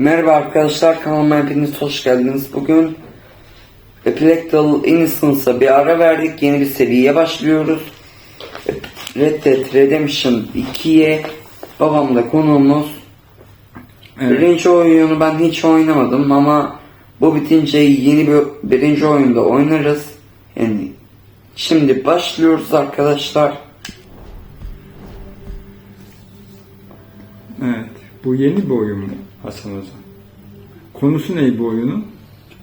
Merhaba arkadaşlar kanalıma hepiniz hoş geldiniz. Bugün Epilectal Innocence'a bir ara verdik. Yeni bir seriye başlıyoruz. Red Dead Redemption 2'ye babamla konuğumuz. Evet. Birinci oyunu ben hiç oynamadım ama bu bitince yeni bir birinci oyunda oynarız. Yani şimdi başlıyoruz arkadaşlar. Evet. Bu yeni bir oyun mu Hasan Ozan? Konusu ne bu oyunun?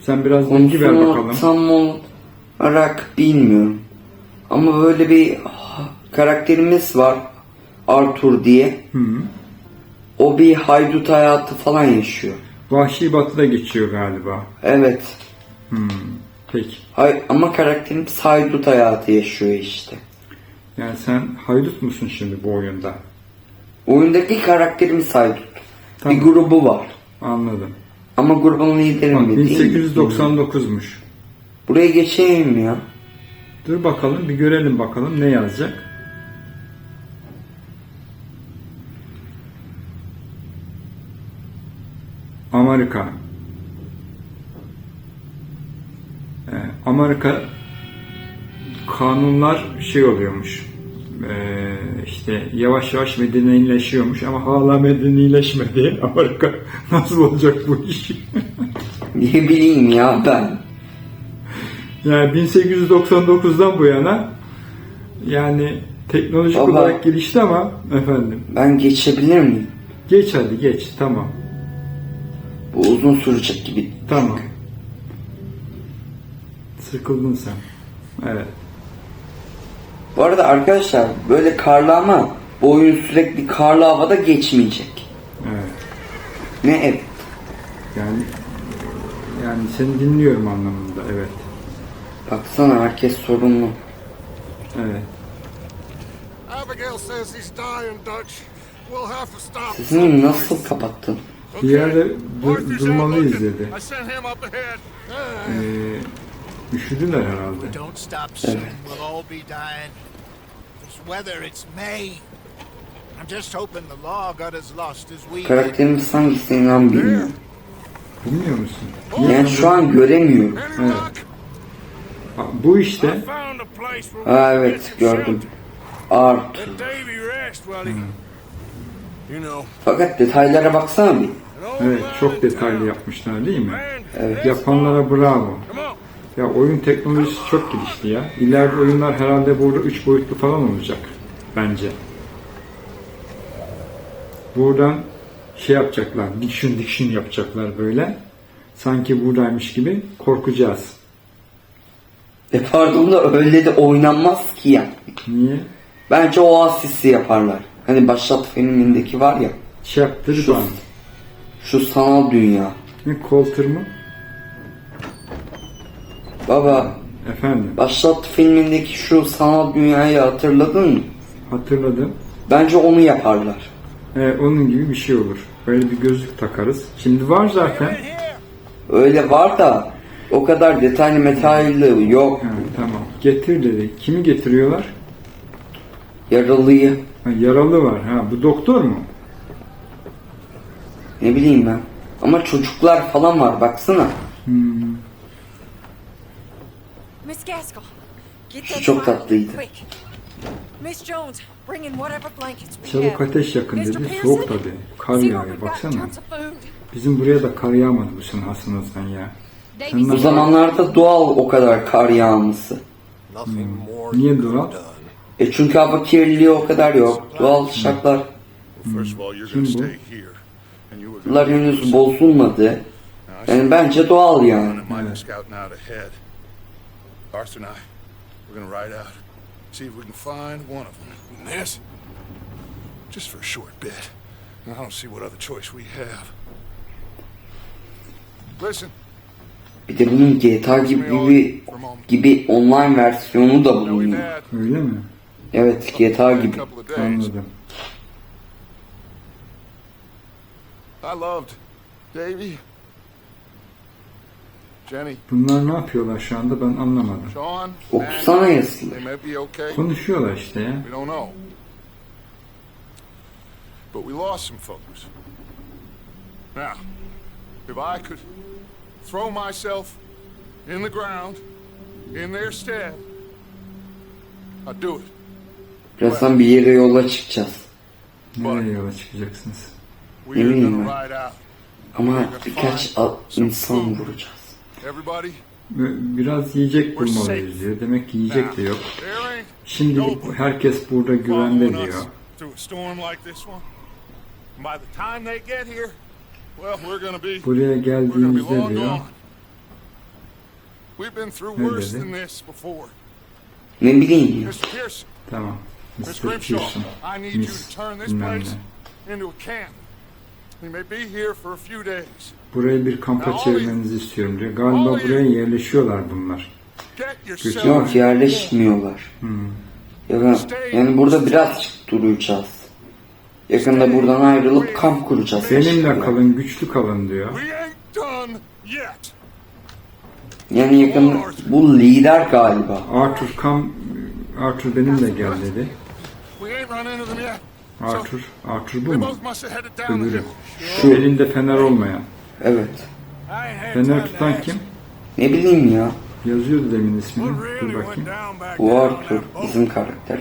Sen biraz bilgi ver Konusunu bakalım. tam olarak bilmiyorum. Ama böyle bir karakterimiz var. Arthur diye. Hı. O bir haydut hayatı falan yaşıyor. Vahşi Batı'da geçiyor galiba. Evet. Hı. Peki. Hay ama karakterimiz haydut hayatı yaşıyor işte. Yani sen haydut musun şimdi bu oyunda? Oyundaki karakterimiz haydut. Tamam. Bir grubu var. Anladım. Ama grubun lideri mi değil? 1899'muş. Buraya geçeyim mi ya? Dur bakalım bir görelim bakalım ne yazacak. Amerika. Ee, Amerika kanunlar şey oluyormuş. Ee, işte yavaş yavaş medenileşiyormuş ama hala medenileşmedi. Amerika nasıl olacak bu iş? Ne bileyim ya ben. Yani 1899'dan bu yana yani teknolojik Baba. olarak gelişti ama efendim Ben geçebilir miyim? geç hadi geç tamam Bu uzun sürecek gibi. tamam sıkıldın sen evet Bu arada arkadaşlar böyle karlı ama bu oyun sürekli karlı havada geçmeyecek. evet Ne evet. yani yani seni dinliyorum anlamında evet Baksana herkes sorumlu. evet Abigail says he's dying, Dutch. We'll have to stop. Sesini nasıl kapattın? bir yerde dur, durmalıyız dedi ee, üşüdüler herhalde Don't stop soon, we'll all be dying. This weather, it's May. I'm just hoping the law got as lost as we did. Karakterimiz hangisi inan bilmiyorum. bilmiyor musun Yani şu an göremiyorum. Luck? Ha, bu işte Found a place where Ha we can get evet gördüm. Art. Know, Fakat detaylara baksana bir. evet çok detaylı yapmışlar değil mi Evet. yapanlara bravo. Ya oyun teknolojisi çok gelişti ya. İleride oyunlar herhalde burada 3 boyutlu falan olacak. Bence. Buradan şey yapacaklar. Diction diction yapacaklar böyle. Sanki buradaymış gibi korkacağız. E pardon da öyle de oynanmaz ki ya. Niye? Bence o asisi yaparlar. Hani Başlat filmindeki var ya. Chapter Şu, One. şu sanal dünya. Ne Coulter mı? Baba Efendim. Başlat filmindeki şu sanal dünyayı hatırladın mı? Hatırladım. Bence onu yaparlar. Ee, onun gibi bir şey olur. Böyle bir gözlük takarız. Şimdi var zaten. Öyle var da o kadar detaylı metalli yok. Ha, tamam. Getir dedi. Kimi getiriyorlar? Yaralıyı. Ha, yaralı var. Ha, bu doktor mu? Ne bileyim ben. Ama çocuklar falan var baksana. Miss Gaskell, get them çok tatlıydı. Quick. Miss Jones, bring in whatever blankets we Çabuk ateş yakın dedi. Soğuk tabii. Kar yağıyor. Baksana. Bizim buraya da kar yağmadı bu sene Hasan ya. Sen Bu nasıl- zamanlarda doğal o kadar kar yağması. Nothing more Niye done. E çünkü hava kirliliği o kadar yok. Doğal şartlar First of all, you're Kim going to bu? stay here. And you were gonna henüz bozulmadı. Now, I Yani bence doğal yani. out ahead. Arthur and I, we're to ride out. See if we can find one of them. And this, just for a short bit. I don't see what other choice we have. Listen, Bir de bunun GTA gibi gibi, gibi online versiyonu da bulunuyor. Öyle mi? Evet GTA gibi. Anladım. I loved Davy, Jenny, Bunlar ne yapıyorlar şu anda ben anlamadım. Okusana yazılı. They may be okay. Konuşuyorlar işte ya. We don't know. But we lost some folks. Now, if I could throw myself in the ground in their stead, I'd do it. Birazdan bir yere yola çıkacağız. Nereye yola çıkacaksınız? Eminim gonna ben. Ama birkaç insan vuracağız. Biraz yiyecek bulmalıyız diyor. Demek ki yiyecek de yok. Şimdilik herkes burada güvende diyor. Buraya geldiğimizde diyor. gone. We've been through Ne worse dedi? than this before. Ne bileyim ya. Tamam. Mr. Pearson. I need you Miss to turn this bilmem place ne. into a camp. We may be here for a few days. Burayı bir kampa çevirmenizi istiyorum diyor. Galiba buraya yerleşiyorlar bunlar. Yok yerleşmiyorlar. Ya, yani burada biraz duracağız. Yakında buradan ayrılıp kamp kuracağız. Benimle kalın, güçlü kalın diyor. Yani yakın bu lider galiba. Arthur kam Arthur benimle gel dedi. Arthur, Arthur bu mu? Öbürü. Şu elinde fener olmayan. Evet. Fener tutan kim? Ne bileyim ya. Yazıyordu demin ismini. Dur bakayım. Bu Arthur. Bizim karakter.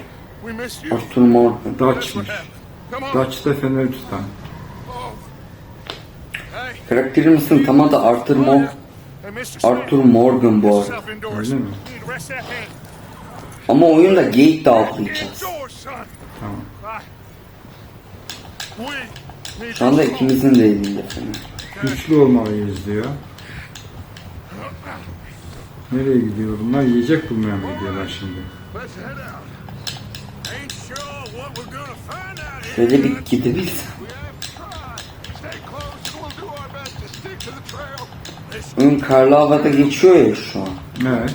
Arthur Morgan. Dutch'mış. on. Dutch'ta fener tutan. Karakterimizin tam adı Arthur. Smith. Arthur Morgan bu arada. Öyle mi? Ama oyunda indoors, son. Tamam. Şu anda ikimizin de elinde fener. Güçlü olmalıyız diyor. Nereye gidiyor bunlar? Yiyecek bulmaya mı gidiyorlar şimdi? Şöyle bir gidebilsem. Oyun karlı havada geçiyor ya şu an. Evet.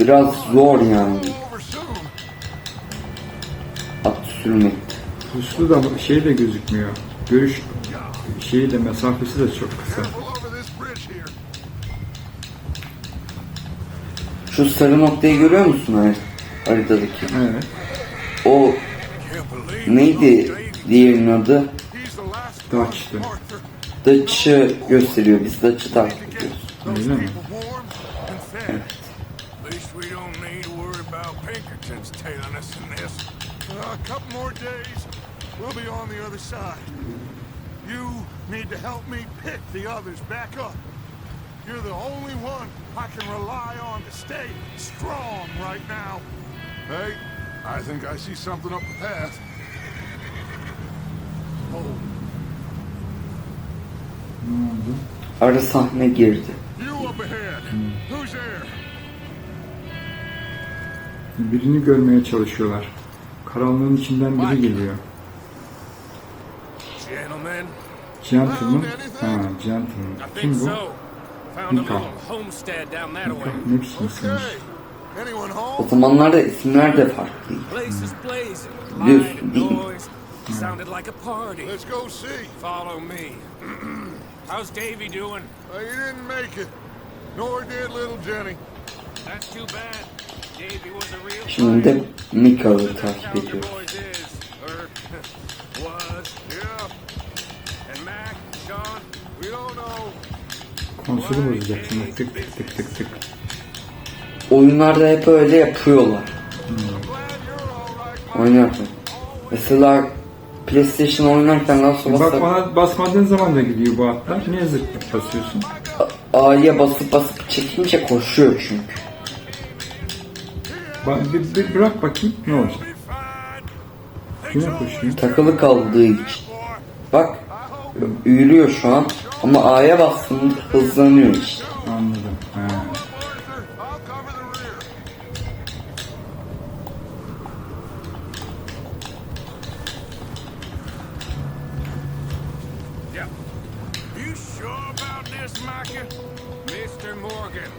Biraz zor yani at sürmek. Puslu da şey de gözükmüyor. Görüş şeyi de mesafesi de çok kısa. Şu sarı noktayı görüyor musun har- haritadaki? Evet. O neydi diğerinin adı? Dutch'tı. Dutch'ı gösteriyor. Biz Dutch'ı takip ediyoruz. Öyle mi? a couple more days, we'll be on the other side. You need to help me pick the others back up. You're the only one I can rely on to stay strong right now. Hey, I think I see something up the path. Oh, Ara sahne girdi. you up ahead. Who's there? Birini görmeye çalışıyorlar. Karanlığın içinden biri geliyor. Gentlemen, Gentleman. Ha, gentleman. Kim bu? Mika. Okay. Anyone O zamanlarda isimler de farklıydı. Biliyorsun değil mi? noise. Sounded like a party. Let's go see. Follow me. How's Davy doing? He didn't make it. Nor did little Jenny. That's too bad. Davy was a real Şimdi Mika'yı takip ediyoruz. Konsolu bozacak şimdi. Tık tık tık tık tık. Oyunlarda hep öyle yapıyorlar. Right. Oynarken. Mesela PlayStation oynarken Last of Bak bana basmadığın zaman da gidiyor bu atlar. Niye zırt basıyorsun? A'ya basıp basıp çekince koşuyor çünkü. Ba- bir, bir bırak bakayım ne olacak? Kime koşuyor? Takılı kaldığı için. Bak yürüyor şu an ama A'ya bastığında hızlanıyor işte. Anladım. Yeah. You sure about this, Micah? Mr. Morgan,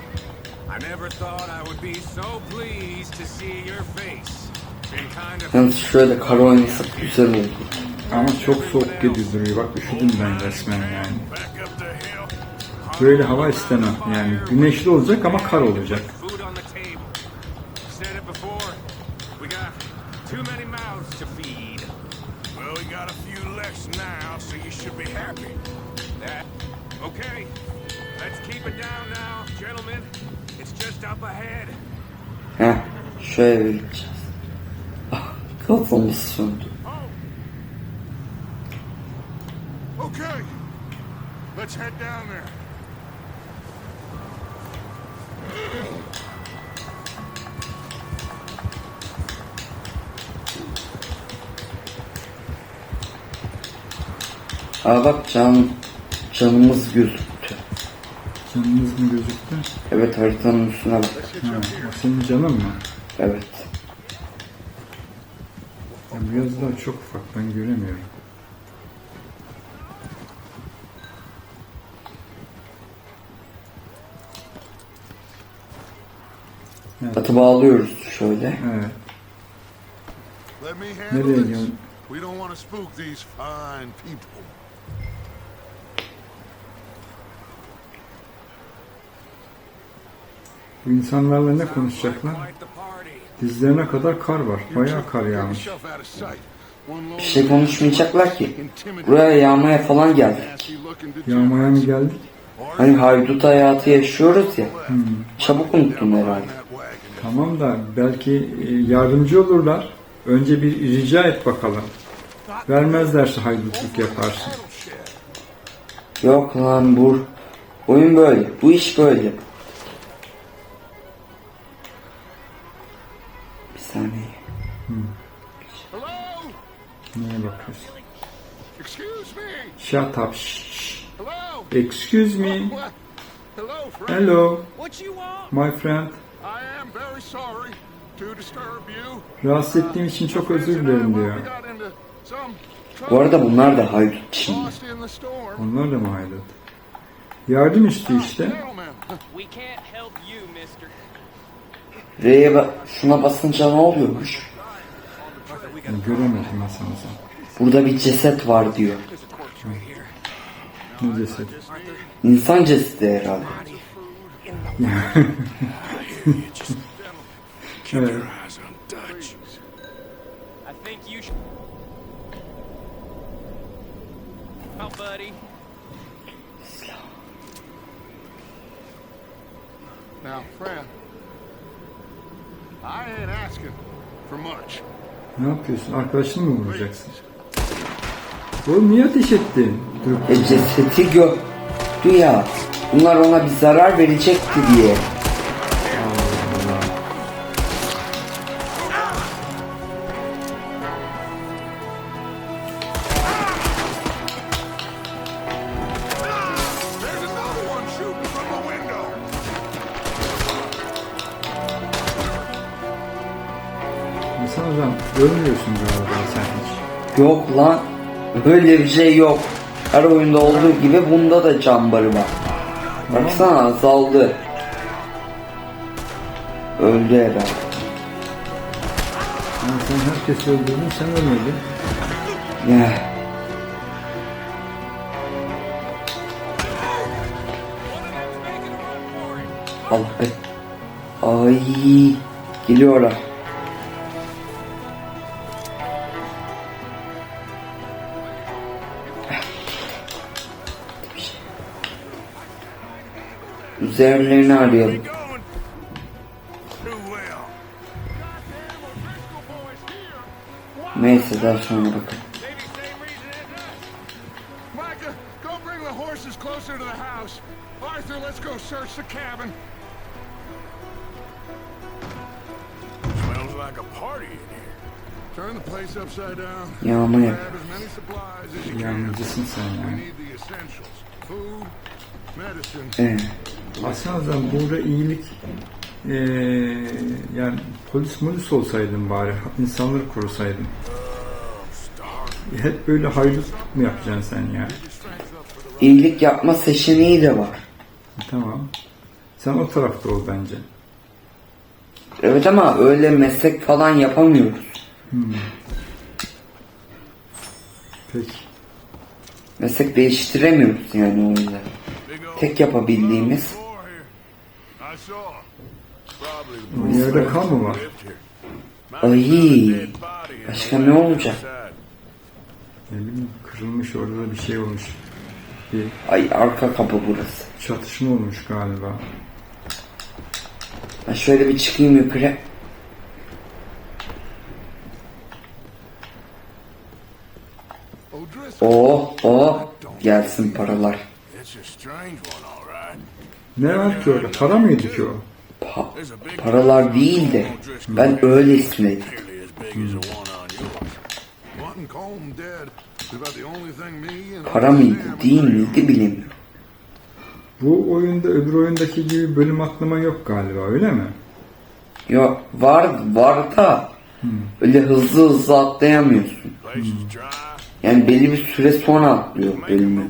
I never thought I would be so pleased to see your face. Been kind of Yalnız şöyle kara oynasak güzel oldu. Ama çok soğuk gibi duruyor. Bak üşüdüm ben resmen yani. Böyle hava istemem yani. Güneşli olacak ama kar olacak. Okay, let's Heh, şöyle bir Let's head down there. Aa bak can, canımız gözüktü. Canınız mı gözüktü? Evet haritanın üstüne bak. Ha, o senin canın mı? Evet. Ya biraz daha çok ufak ben göremiyorum. Atı bağlıyoruz şöyle. Evet. Nereye gidiyorsun? We don't want to spook these fine people. Bu insanlarla ne konuşacaklar? Dizlerine kadar kar var. Bayağı kar yağmış. Bir şey konuşmayacaklar ki. Buraya yağmaya falan geldik. Yağmaya mı geldik? Hani haydut hayatı yaşıyoruz ya. Çabuk unuttun herhalde. Tamam da belki e, yardımcı olurlar. Önce bir rica et bakalım. Vermezlerse haydutluk yaparsın. Yok lan bu oyun böyle. Bu iş böyle. Bir saniye. Hello? Neye bakıyorsun? Excuse me. Shut up. Shh. Excuse me. Hello, my friend. I am very sorry to disturb you. Rahatsız ettiğim için çok özür dilerim diyor. Bu arada bunlar da haydut şimdi. Onlar da mı haydut? Yardım işte. Help you, mister. R'ye ba- şuna basınca ne oluyormuş? Yani göremedim masamıza. Burada bir ceset var diyor. Ne ceset? İnsan cesedi herhalde. Evet. eyes on Dutch. I think you should. Buddy. Now, friend, I ain't asking for much. Ne yapıyorsun? Arkadaşını mı vuracaksın? Oğlum niye ateş ettin? Dur. E cesedi gördü ya. Bunlar ona bir zarar verecekti diye. Yok lan. Öyle bir şey yok. Her oyunda olduğu gibi bunda da cambarı var. Baksana azaldı. Öldü herhalde. Yani sen herkesi öldürdün sen ölmedin. Ya. Allah be. Ay. Geliyorlar. The horses closer to the house. Arthur, let's go search the cabin. Smells like a party in here. Turn the place upside down. Yağma yap. Grab as many supplies as you can. We need the essentials. Food, medicine. Aslında burada iyilik eee yani polis polis olsaydın bari insanları korusaydın. Hep böyle haydut mu yapacaksın sen ya? iyilik yapma seçeneği de var. Tamam. Sen o tarafta ol bence. Evet ama öyle meslek falan yapamıyoruz. Peki. Meslek değiştiremiyoruz yani. Big old Tek yapabildiğimiz police yerde kan mı var? Ay, başka ne olacak? Ne bileyim kırılmış orada da bir şey olmuş. Bir Ay arka kapı burası. çatışma olmuş galiba. Ben şöyle bir çıkayım yukarı. Oh oh gelsin paralar. It's a strange one. Ne var ki orada? Para mıydı ki o? Pa- paralar değil de ben öylesine dedim. And Para mıydı değil miydi bilemiyorum. Bu oyunda öbür oyundaki gibi bölüm atlama yok galiba öyle mi? Yok var var da öyle hızlı hızlı atlayamıyorsun. Dry. Yani belli bir süre sonra atlıyor bölümü. Him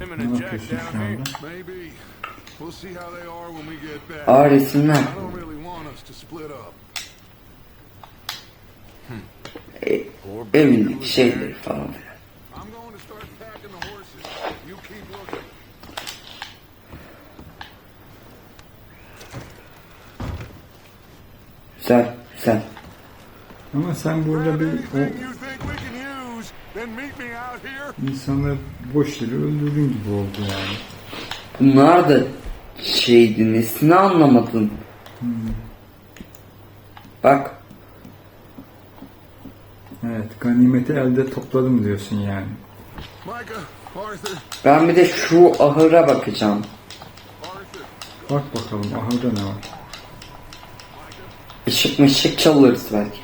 and Ne a jack yapıyorsun down şu here. anda? Maybe. We'll see how they are when we get back. Aa resimler. I don't really want us to split up. E, şeyleri falan. Güzel güzel. Ama sen burada bir o insanları boş yere öldürdüğün gibi oldu yani. Bunlar da şeydi nesini anlamadın. Bak Evet ganimeti elde topladım diyorsun yani. Ben bir de şu ahıra bakacağım. Bak bakalım ahırda ne var? Işık mışık çalırız belki.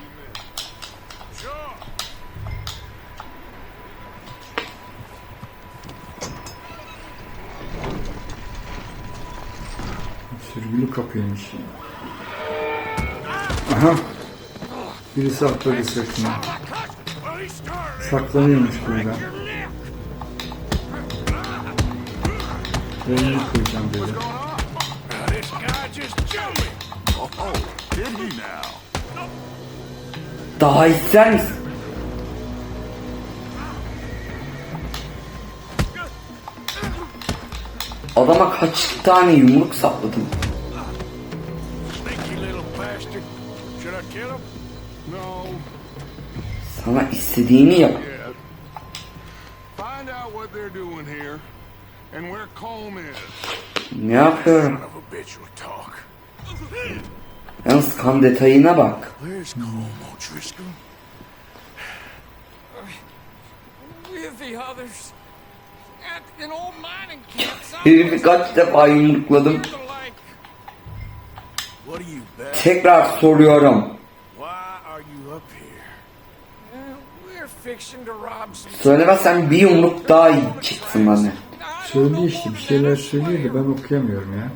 Sürgülü kapıymış. Aha. Birisi atladı sırtına. Saklanıyormuş burada. Elini koyacağım dedi. Daha ister misin? Adama kaç tane yumruk sapladım. Sneaky little bastard. Should I kill him? No. Sana istediğini yap. Yeah. Find out what they're doing here and where Colm is. Ne yapıyorum? Yalnız kan detayına bak. With the others. At an old mining camp. Herifi kaç defa yumrukladım. Tekrar soruyorum. Söylemezsen bir yumruk daha iyi çıksın bana. Söylüyor işte bir şeyler söylüyor ben okuyamıyorum ya.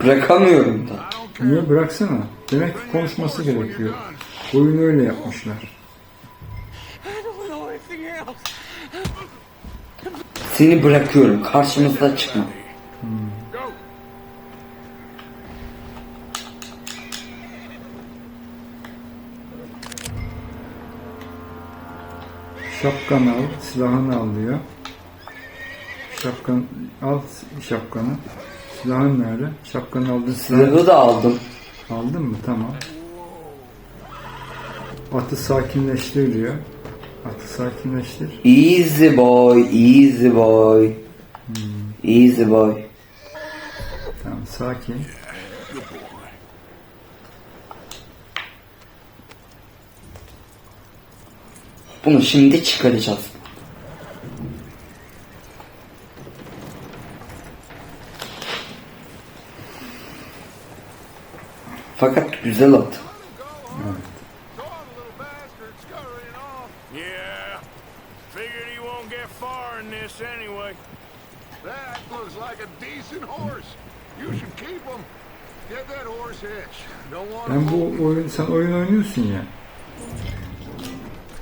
Bırakamıyorum da. I don't care. Niye bıraksana? Demek ki konuşması gerekiyor. Oyunu öyle yapmışlar. Seni bırakıyorum. Karşımızda çıkma. Go. Şapkanı al, silahını al diyor. Şapkan al şapkanı. Silahın nerede? Şapkanı aldın silahı. Silahı da aldım. Aldın mı? Tamam. Atı sakinleştir diyor. Atı sakinleştir. Easy boy, easy boy. Easy boy. Tamam sakin. Bunu şimdi çıkaracağız. Fakat güzel at. Go on, little bastard, scurrying off. Yeah. Figured he won't get far in this anyway. That looks like a decent horse. You should keep him. Get that horse hitched. Don't want Ben bu oyun, sen oyun oynuyorsun ya.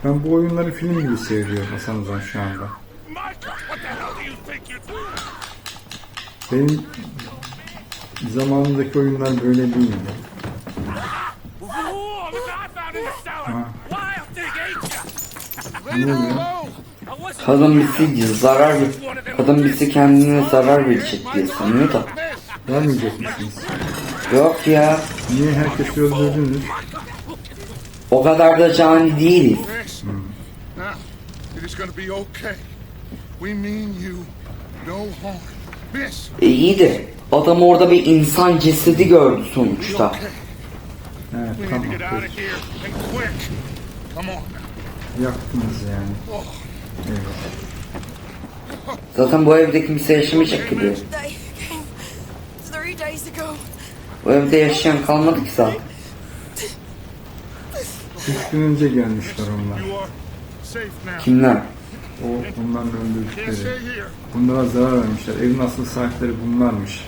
Ben bu oyunları film gibi seviyorum Hasan Ozan şu anda. Benim zamanındaki oyunlar böyle değildi. Whoa, look what I found in the cellar. Ha, Wild thing, ain't ya? ne oluyor? I wasn't Kadın bizi zarar kadın bizi kendine zarar verecek diye sanıyor da. Vermeyecek misiniz? Yok ya. Niye herkesi öldürdünüz? O kadar da cani değiliz. This. Now, It is gonna be okay. We mean you no harm. Miss, E iyi de adam orada bir insan cesedi gördü sonuçta. Evet tamam. Yaktınız yani. Evet. Zaten bu evde kimse yaşamayacak gibi. They came three days ago. Bu evde yaşayan kalmadı ki zaten. Üç gün önce gelmişler onlar. Kimler? O Can't öldürdükleri. Bunlara zarar vermişler. Evin asıl sahipleri bunlarmış.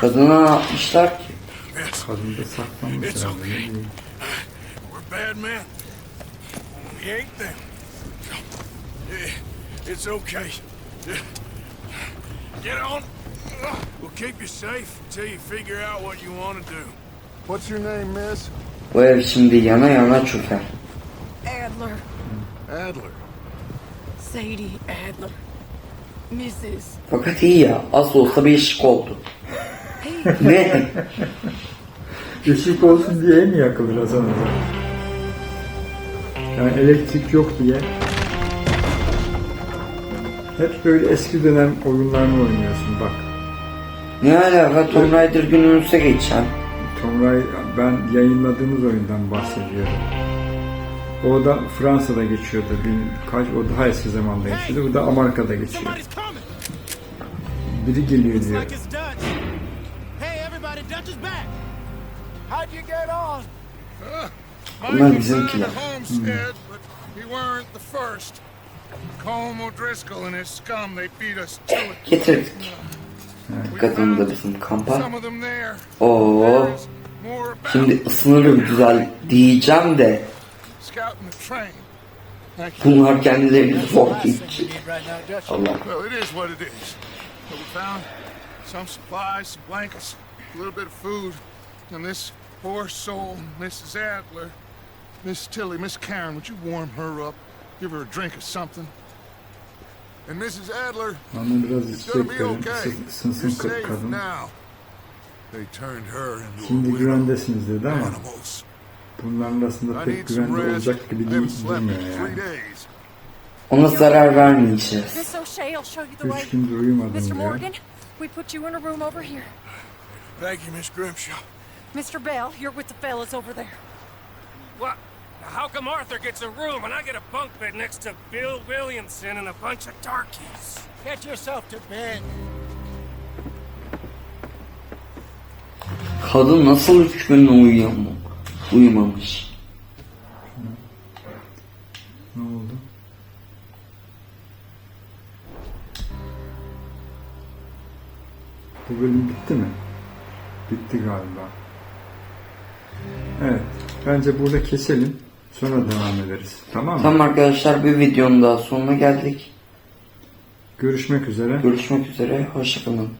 Kadına ne yapmışlar ki? Miss, Kadın da saklanmış It's herhalde. okay. we're bad men. We ain't them. It's okay. Get on. We'll keep you safe until you figure out what you want to do. What's your name, miss? Bu ev şimdi yana yana çöker. Adler. Adler. Sadie Adler. Mrs. Fakat iyi ya az olsa bir ışık oldu. ne? Işık olsun diye mi yakılır Hasan? Yani elektrik yok diye. Hep böyle eski dönem oyunlarını oynuyorsun bak. Ne alaka Tomb Raider günümüze geçen. Tomb Raider, ben yayınladığımız oyundan bahsediyorum. O da Fransa'da geçiyordu. Bir, kaç, o daha eski zamanda geçiyordu. Bu da Amerika'da geçiyor. Biri geliyor diyor. How'd you get on? Bunlar bizimkiler. homestead, but he weren't the first. Colm O'Driscoll and his scum, they beat us to it. Getirdik. Da found bizim kampa. Oo. Şimdi ısınırım güzel diyeceğim de bunlar kendilerini zor Dutch. Allah. Well, it is what it is. But we found some supplies, some blankets, a little bit of food, and this poor soul, Mrs. Adler, Miss Tilly, Miss Karen, would you warm her up? Give her a drink or something? And Mrs. Adler, it's gonna be okay. You're safe now. They turned her into a Şimdi widow. güvendesiniz dedi ama Animals. bunların arasında pek güvende olacak gibi değil, durmuyor yani. Ona zarar vermeyeceğiz. Miss O'Shea will show you the way. Üç gündür uyumadım Mr. diyor. Morgan, we put you in a room over here. Thank you, Miss Grimshaw. Mr. Bell, you're with the fellas over there. What? How come Arthur gets a room and I get a bunk bed next to Bill Williamson and a bunch of darkies? Get yourself to bed. Kadın nasıl üç gün uyuyamam, uyumamış. Ne oldu? Bu bölüm bitti mi? Bitti galiba. Evet. Bence burada keselim. Sonra devam ederiz. Tamam mı? Tamam arkadaşlar bir videonun daha sonuna geldik. Görüşmek üzere. Görüşmek üzere. Hoşçakalın.